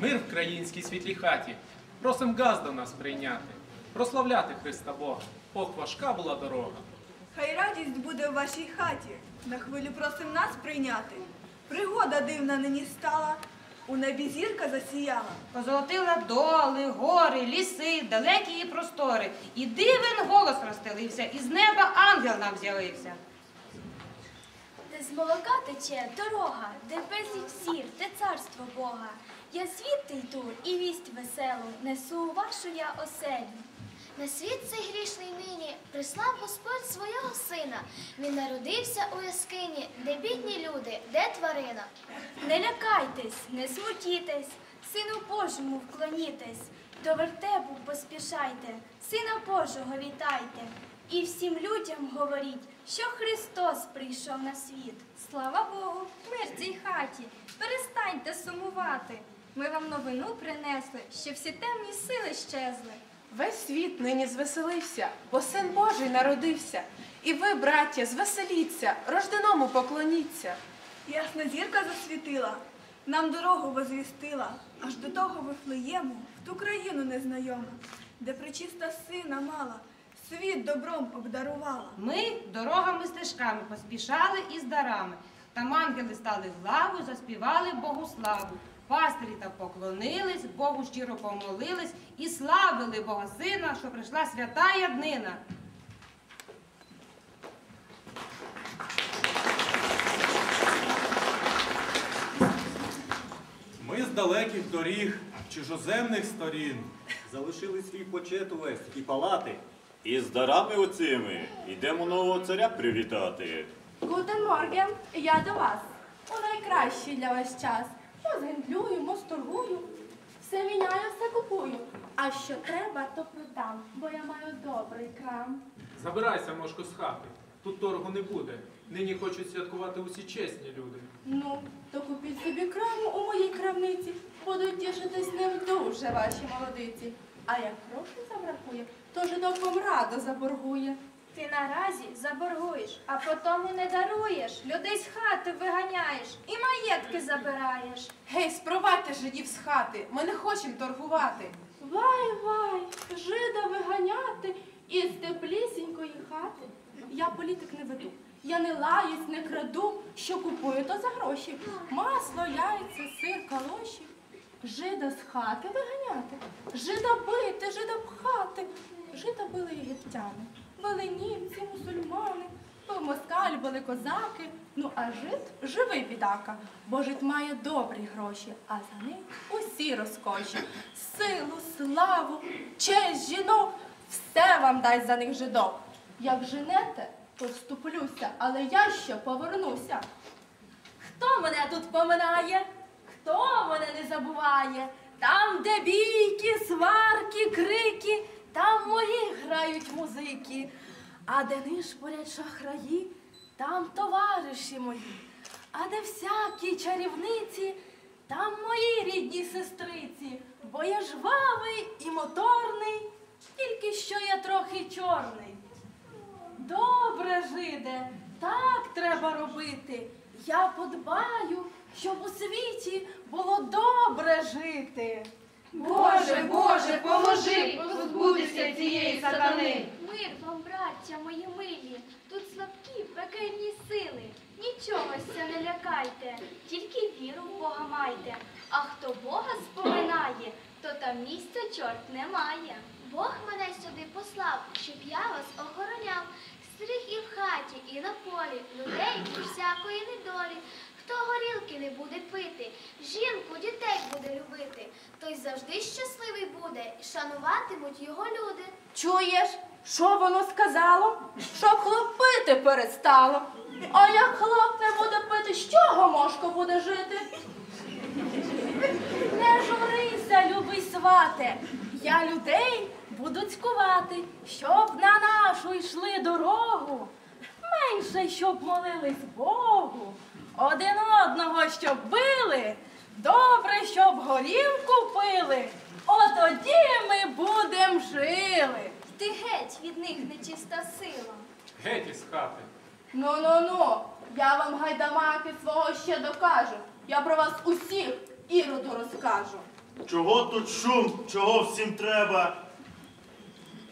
Мир в країнській світлій хаті. Просим газ до нас прийняти. Прославляти Христа Бога. Ох, важка була дорога. Хай радість буде в вашій хаті. На хвилю просим нас прийняти. Пригода дивна нині стала. У небі зірка засіяла. Позолотила доли, гори, ліси, далекі і простори. І дивен голос розстелився, і з неба ангел нам з'явився. Де з молока тече дорога, де безліч зір, де царство Бога. Я звідти йду і вість веселу несу у вашу я оселю. На світ цей грішний нині прислав Господь свого сина. Він народився у яскині, де бідні люди, де тварина. Не лякайтесь, не смутітесь, Сину Божому вклонітесь, до вертепу поспішайте, Сина Божого вітайте. І всім людям говоріть, що Христос прийшов на світ. Слава Богу, мир цій хаті. Перестаньте сумувати. Ми вам новину принесли, що всі темні сили щезли. Весь світ нині звеселився, бо син Божий народився. І ви, браття, звеселіться, рожденому поклоніться. Ясна зірка засвітила, нам дорогу возвістила, аж до того вифлеєму, в ту країну незнайому, де причиста сина мала, світ добром обдарувала. Ми дорогами стежками поспішали із дарами. Там ангели стали в лаву, заспівали Богу славу. Пастирі та поклонились, Богу щиро помолились і славили Бога Сина, що прийшла свята днина. Ми з далеких доріг, чужоземних сторін. Залишили свій почет увесь і палати. І з дарами оцими йдемо нового царя привітати. Гутен Морген, я до вас. У найкращий для вас час. Позгендлюю, мосторгую. Все міняю, все купую. А що треба, то продам, бо я маю добрий крам. Забирайся, мошко, з хати. Тут торгу не буде. Нині хочуть святкувати усі чесні люди. Ну, то купіть собі краму у моїй крамниці. Будуть тішитись ним дуже ваші молодиці. А як грошей забракує, то жидок вам радо заборгує. Ти наразі заборгуєш, а потому не даруєш, людей з хати виганяєш і маєтки забираєш. Гей, спровадьте жидів з хати, ми не хочемо торгувати. Вай, вай, жида виганяти із теплісінької хати. Я політик не веду. Я не лаюсь, не краду, що купую, то за гроші. Масло, яйця, сир, калоші. Жида з хати виганяти, жида бити, жида пхати. Жида били єгиптяни, били німці, мусульмани, бив москаль, били козаки. Ну а жид живий бідака, бо жид має добрі гроші, а за ним усі розкоші. Силу, славу, честь жінок, все вам дасть за них жидок. Як женете, то вступлюся, але я ще повернуся. Хто мене тут поминає? Хто мене не забуває? Там, де бійки, сварки, крики, там мої грають музики. А де нишпорять шахраї, там товариші мої. А де всякі чарівниці, там мої рідні сестриці, бо я жвавий і моторний, тільки що я трохи чорний. Добре, жиде, так треба робити. Я подбаю, у світі було добре жити. Боже, Боже, поможи позбутися цієї сатани. Мир вам, браття мої милі, тут слабкі пекельні сили. Нічогося не лякайте, тільки віру в Бога майте. А хто Бога споминає, то там місця чорт не має. Бог мене сюди послав, щоб я вас охороняв. Стриг і в хаті, і на полі, людей і всякої недолі. Хто горілки не буде пити, жінку, дітей буде любити, той завжди щасливий буде, шануватимуть його люди. Чуєш, що воно сказало? Щоб хлопити перестало. А як хлоп не буде пити, з чого мошко буде жити? Не журися, любий свате, я людей буду цькувати, щоб на нашу йшли дорогу, менше щоб молились Богу, один одного щоб били, добре, щоб горілку пили, отоді ми будем жили. Ти геть від них нечиста сила. Геть із хати. Ну ну ну, я вам гайдамаки свого ще докажу. Я про вас усіх іроду розкажу. Чого тут шум? Чого всім треба?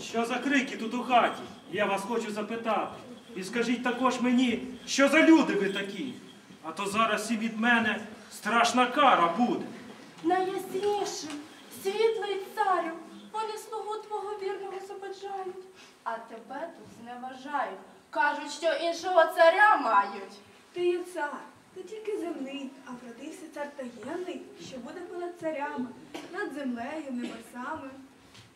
Що за крики тут у хаті? Я вас хочу запитати. І скажіть також мені, що за люди ви такі? А то зараз і від мене страшна кара буде. Найяснішим, світлий царю, вони слугу твого вірного забажають, а тебе тут зневажають. Кажуть, що іншого царя мають. Ти є цар, ти тільки земний, а вродився цар таємний, що буде понад царями, над землею, небесами.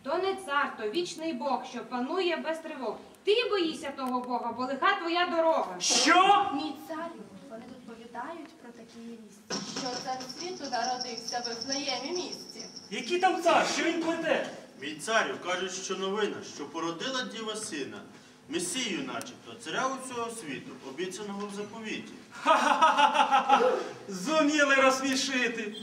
То не цар, то вічний Бог, що панує без тривог. Ти боїшся того Бога, бо лиха твоя дорога. Що? Мій царю, вони тут повідають про такі вісті, що цар світу народився в Вифлеємі місті. Який там цар? Що він плете? Мій царю кажуть, що новина, що породила діва сина, Месію начебто, царя усього світу, обіцяного в заповіті. Ха-ха-ха-ха! Зуміли розсмішити.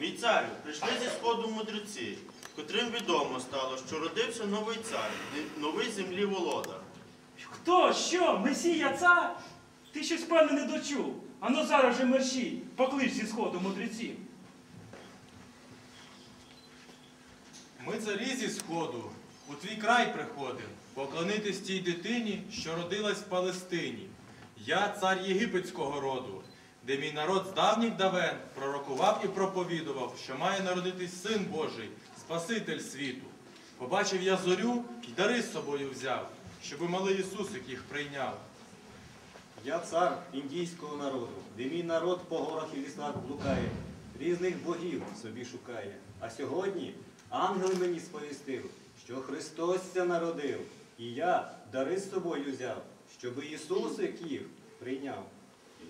Мій царю, прийшли зі сходу мудреці, котрим відомо стало, що родився новий цар, новий землі володар. Хто? Що? Месія цар? Ти щось певне не дочув. Ану зараз же мерщій, поклич зі сходу мудреців. Ми царі зі сходу у твій край приходив, поклонитись тій дитині, що родилась в Палестині. Я цар єгипетського роду, де мій народ з давніх давен пророкував і проповідував, що має народитись син Божий, Спаситель світу. Побачив я зорю й дари з собою взяв, щоби малий Ісусик їх прийняв. Я цар індійського народу, де мій народ по горах і лісах блукає, різних богів собі шукає. А сьогодні ангел мені сповістив, що Христос ся народив, і я дари з собою взяв, щоби Ісусик їх прийняв.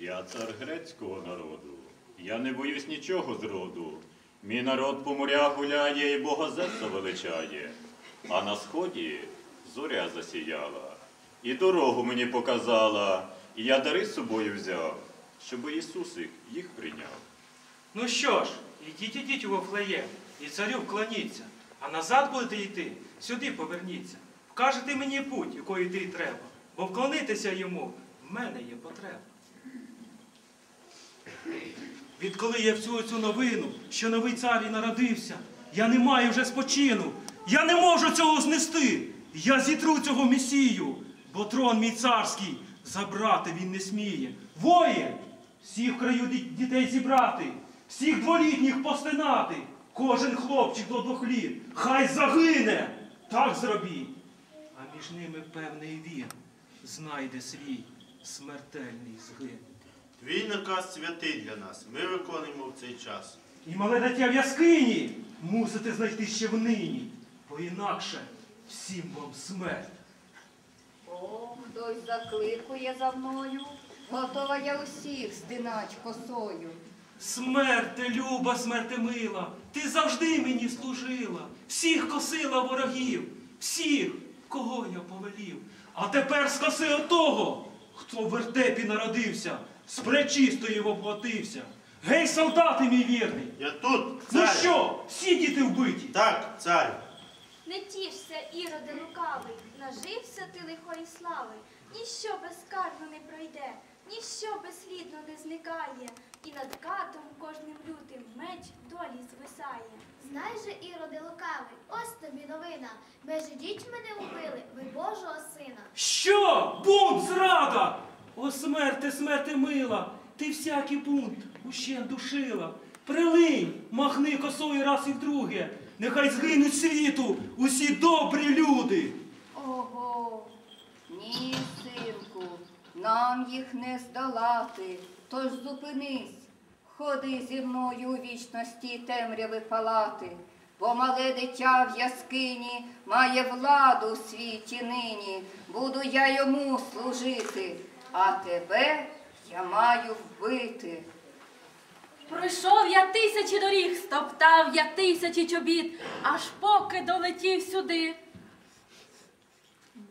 Я цар грецького народу. Я не боюсь нічого зроду. Мій народ по морях гуляє і Бога Зевса величає. А на сході зоря засіяла, і дорогу мені показала, і я дари з собою взяв, щоб Ісусик їх прийняв. Ну що ж, ідіть, ідіть у Вифлеєм, і царю вклоніться, а назад будете йти, сюди поверніться. Вкажете мені путь, якою йти треба, бо вклонитися йому в мене є потреба. Відколи я всю цю новину, що новий цар і народився, я не маю вже спочину, я не можу цього знести. Я зітру цього месію, бо трон мій царський забрати він не сміє. Воїн! Всіх в краю дітей зібрати, всіх дворітніх постинати, кожен хлопчик до двох літ, хай загине, так зробіть. А між ними певний він знайде свій смертельний згин. Твій наказ святий для нас. Ми виконуємо в цей час. І мале дитя в яскині мусите знайти ще внині, бо інакше всім вам смерть. О, хтось закликує за мною, готова я усіх здинать косою. Смерте, люба, смерте мила, ти завжди мені служила, всіх косила ворогів, всіх, кого я повелів. А тепер скоси отого, хто в вертепі народився, з пречистої воплотився. Гей, солдати мій вірний! Я тут, Ну що, всі діти вбиті? Так, царю. Не тішся, іроде лукавий, нажився ти лихої слави. Ніщо безкарно не пройде, ніщо безслідно не зникає, і над катом кожним лютим меч долі звисає. Знай же, Іроде лукавий, ось тобі новина. Межі дітьми не убили, ви Божого сина. Що? Бунт, зрада! О, смерти, смерти мила, ти всякий бунт ущен душила. Прилинь, махни косою раз і вдруге. Нехай згинуть світу усі добрі люди. Ого, ні, синку, нам їх не здолати, тож зупинись, ходи зі мною у вічності темряви палати, бо мале дитя в яскині має владу в світі нині, буду я йому служити, а тебе я маю вбити. Пройшов я тисячі доріг, стоптав я тисячі чобіт, аж поки долетів сюди.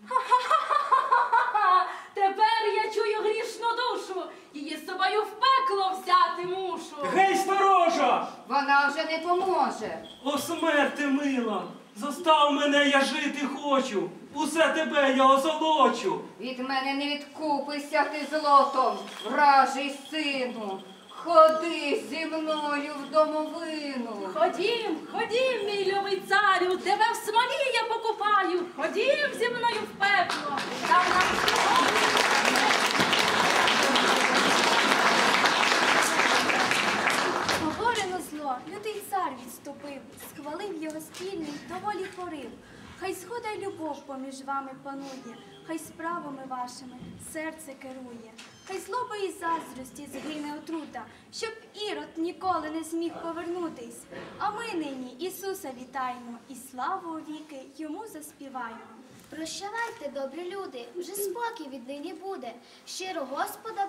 Ха-ха-ха-ха-ха-ха! Тепер я чую грішну душу, її з собою в пекло взяти мушу. Гей, сторожа! Вона вже не поможе. О, смерти мила! Зостав мене, я жити хочу. Усе тебе я озолочу. Від мене не відкупися ти злотом, вражий сину. Ходи зі мною в домовину. Ходім, ходім, мій любий царю, тебе в смолі я покупаю. Ходім зі мною в пекло. Там нам Говорено зло, лютий цар відступив, схвалив його спільний, доволі порив. Хай схода й любов поміж вами панує, хай справами вашими серце керує, хай злоби і заздрості згине отрута, щоб ірод ніколи не зміг повернутись. А ми нині Ісуса вітаємо і славу віки йому заспіваємо. Прощавайте, добрі люди, вже спокій віднині буде. Щиро Господа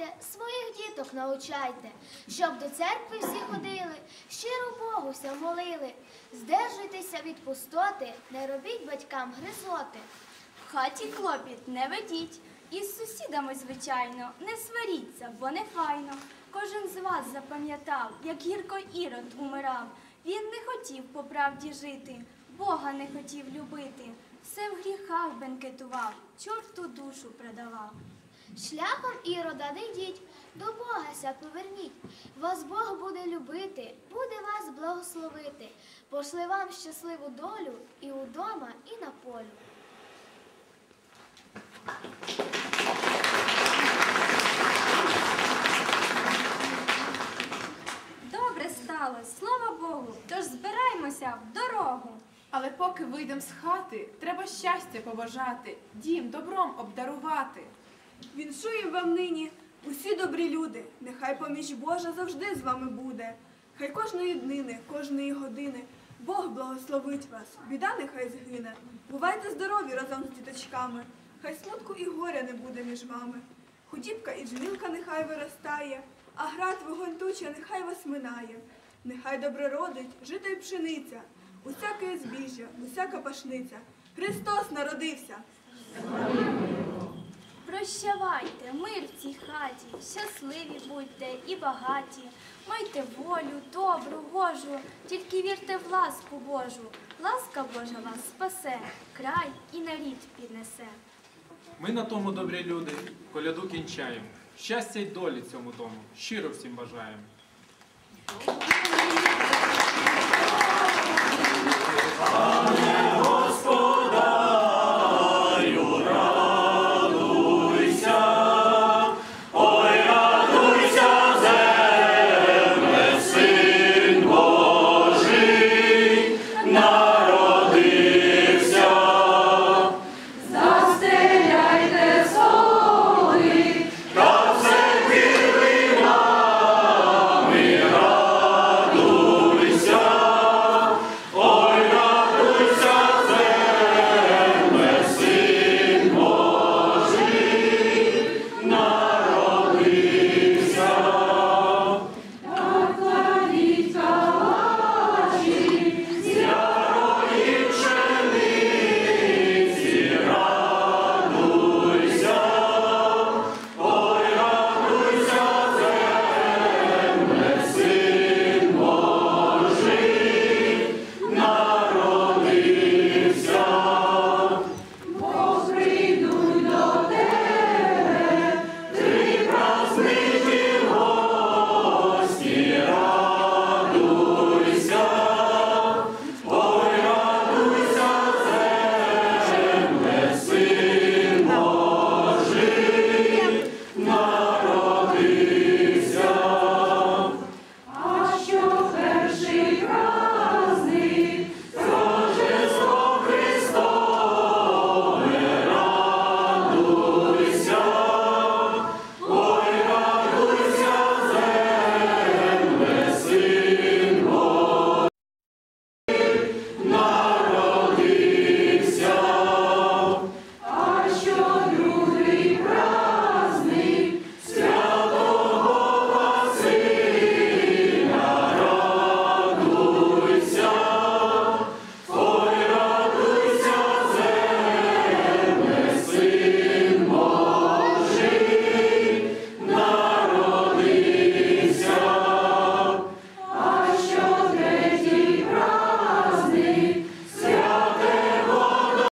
благайте, своїх діток научайте, щоб до церкви всі ходили, щиро Богу ся молили. Здержуйтеся від пустоти, не робіть батькам гризоти. В хаті клопіт не ведіть, і з сусідами, звичайно, не сваріться, бо не файно. Кожен з вас запам'ятав, як гірко ірод умирав. Він не хотів по правді жити, Бога не хотів любити. Все в гріхах бенкетував, чорту душу продавав. Шляхом ірода не йдіть, до Бога ся поверніть. Вас Бог буде любити, буде вас благословити. Пошли вам щасливу долю і удома, і на полю. Добре сталося, слава Богу. Тож збираймося в дорогу. Але поки вийдемо з хати, треба щастя побажати, дім добром обдарувати. Віншуємо вам нині усі добрі люди. Нехай поміч Божа завжди з вами буде. Хай кожної днини, кожної години Бог благословить вас, біда нехай згине. Бувайте здорові разом з діточками. Хай смутку і горя не буде між вами. Худібка і джмілка нехай виростає, а град вогонь туча нехай вас минає. Нехай добре родить жито й пшениця, усяке збіжжя, усяка пашниця. Христос народився. Прощавайте, мир в цій хаті, щасливі будьте і багаті. Майте волю, добру, гожу, тільки вірте в ласку Божу. Ласка Божа вас спасе, край і на рід піднесе. Ми на тому, добрі люди, коляду кінчаємо. Щастя й долі цьому дому. Щиро всім бажаємо.